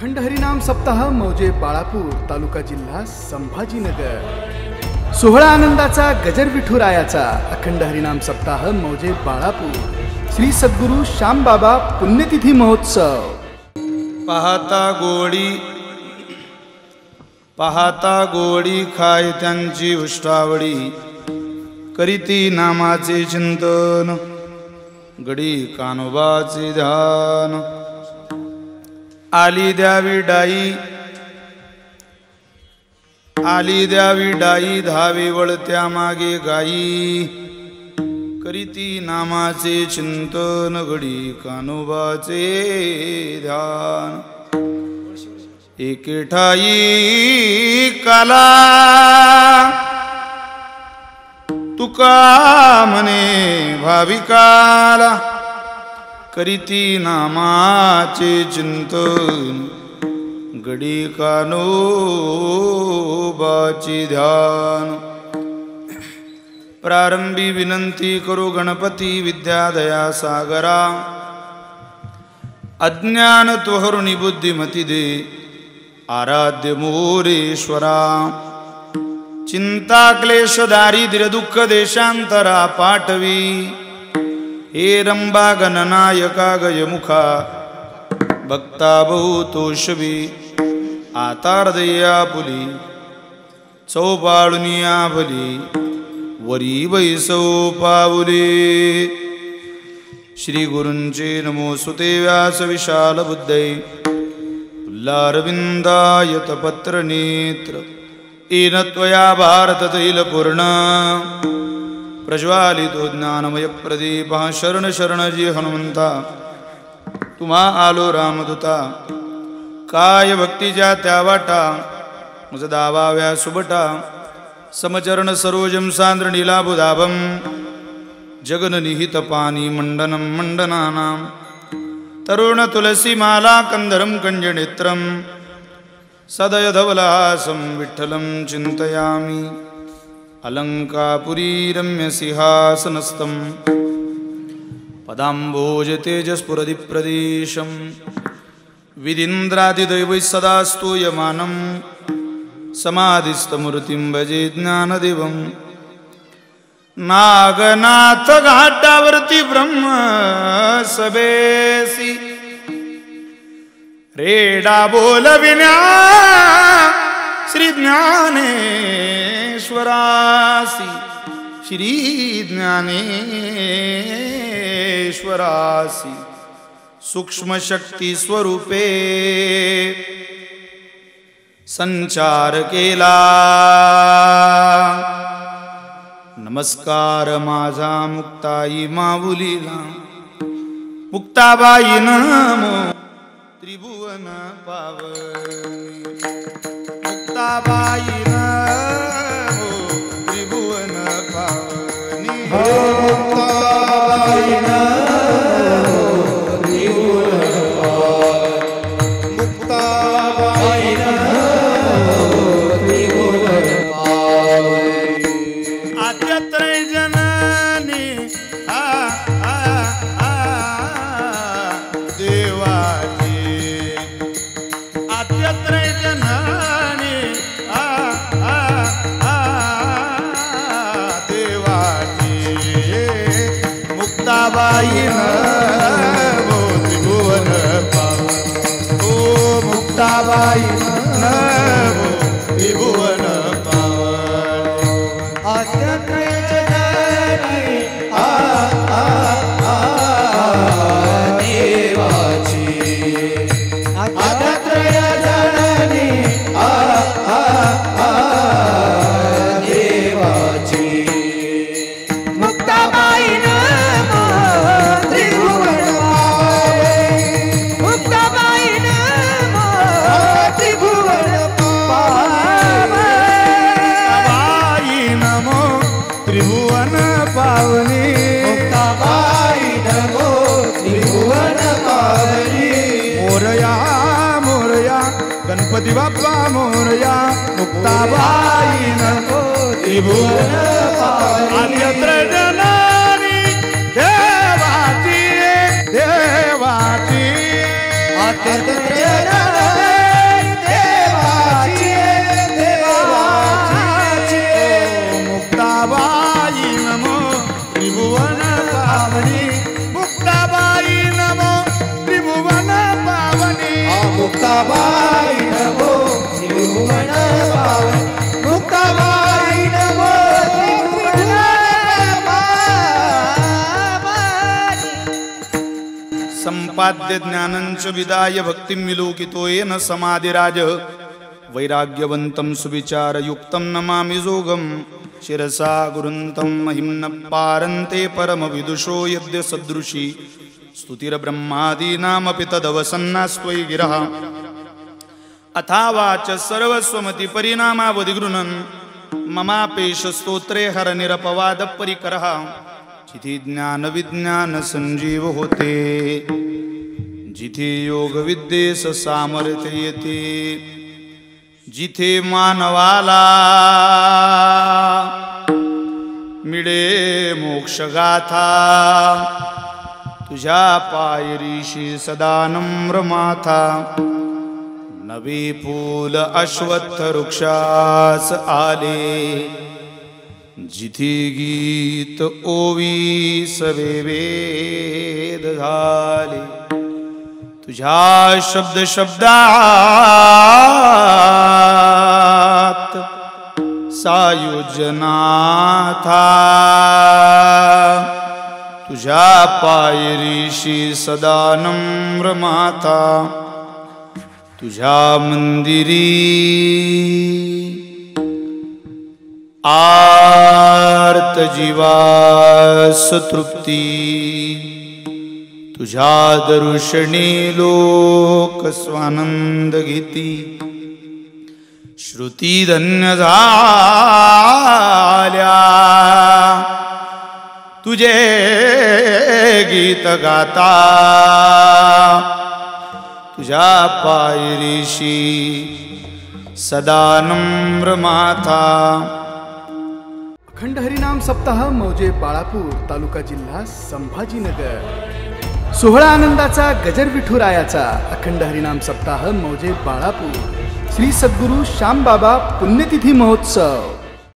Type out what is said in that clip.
अखंड हरिनाम सप्ताह मौजे बाळापूर तालुका जिल्हा संभाजीनगर. सोहळा आनंदाचा गजर विठुरायाचा अखंड हरिनाम सप्ताह मौजे बाळापूर. श्री सद्गुरू श्यामबाबा पुण्यतिथी महोत्सव. पाहता गोडी पाहता गोडी खाय त्यांची उष्टावडी करीती नामाचे चिंतन गडी कानोबाचे ध्यान. आली द्यावी डाई आली द्यावी डाई धावे वळत्या मागे गाई. करीती नामाचे चिंतन घडी कानोबाचे ध्यान. एके ठाई काला तुका म्हणे भाविकाला. करीती नामाचे चिंतन गडी कानोबाचे ध्यान प्रारंभी विनंती करू गणपती विद्यादया सागरा अज्ञान त्वहरुणी बुद्धिमती दे आराध्य मोरेश्वरा चिंता क्लेश दारिद्र्य दुःख देशांतरा पाठवी हे रंबा गणनायका गयमुखा भक्ता बहुतोषवी आतारदया पुली चौपाळुनिया भली वरी वैसौ पाऊले श्री गुरूंचे नमो सुते व्यास विशाल बुद्धै। पुल्लारविन्दायत पत्र नेत्र येन त्वया भारततैलपूर्ण। प्रज्वालितो ज्ञानमय प्रदीपः शरण शरण जी हनुमंता। तुम्हा आलो रामदूता। काय भक्तीच्या त्या वाटा मज दावाव्या सुबटा। समचरण सरोजं सान्द्र नीलाबुधाभं जगननिहित पाणी मंडनम मंडनानां तरुण तुलसीमाला कंदरं कञ्जनेत्रं सदयधवलहासं विठ्ठलं चिन्तयामि। अलङ्कापुरी रम्यसिंहासनस्थं पदाम्बोजतेजस्फुरदिप्रदेशं विदिन्द्रादिदैवैः सदा स्तूयमानं समाधिस्थमूर्तिं भजे ज्ञानदेवं नागनाथ घाटावरती ब्रह्म सबेसी रेडा बोलविण्या श्री ज्ञानेश्वरासी श्री ज्ञानेश्वरासी सूक्ष्म शक्ती स्वरूपे संचार केला नमस्कार माझा मुक्ताई माऊलीला। मुक्ताबाई नमो त्रिभुवन पाव मुक्ताबाई मुक्ताबाई नवो गणपती बाप्पा मोरया मुक्ताबाई नमो त्रिभुवन आद्यत्र जनानी देवाची देवाची. संपाद्य ज्ञानंच विदाय भक्तिं विलोकितो येन समाधिराज। वैराग्यवन्तं सुविचारयुक्तं नमामि जोगं। शिरसा गुरुन्तं महिं न पारन्ते परमविदुषो यद्य सदृशी स्तुतिरब्रह्मादीनामपि तदवसन्नास्त्वयि गिरः। अथावाच सर्वस्वमतिपरिणामावधिगृणन् ममापेश स्तोत्रे हरनिरपवादपरिकरः। जिथे ज्ञानविज्ञानसञ्जीव होते जिथे योग विद्येस सामर्थ्य येते जिथे मानवाला मिळे मोक्षगाथा। तुझ्या पायरीशी सदा नम्र माथा. नवी फूल अश्वत्थ वृक्षास आले. जिथे गीत ओवी सवे वेद झाले. तुझ्या शब्द शब्दात सायुजनाथा तुझ्या पायरीशी सदा नम्र माता। तुझ्या मंदिरी। आर्त जीवा सतृप्ती तुझ्या दर्शनी लोक स्वानंद घेती श्रुती धन्य झाल्या। तुझे गीत गाता. तुझ्या पायरीशी सदा नम्र माथा अखंड हरिनाम सप्ताह मौजे बाळापूर तालुका जिल्हा संभाजीनगर. सोहळा आनंदाचा गजर विठुरायाचा अखंड हरिनाम सप्ताह मौजे बाळापूर. श्री सद्गुरू श्यामबाबा पुण्यतिथी महोत्सव.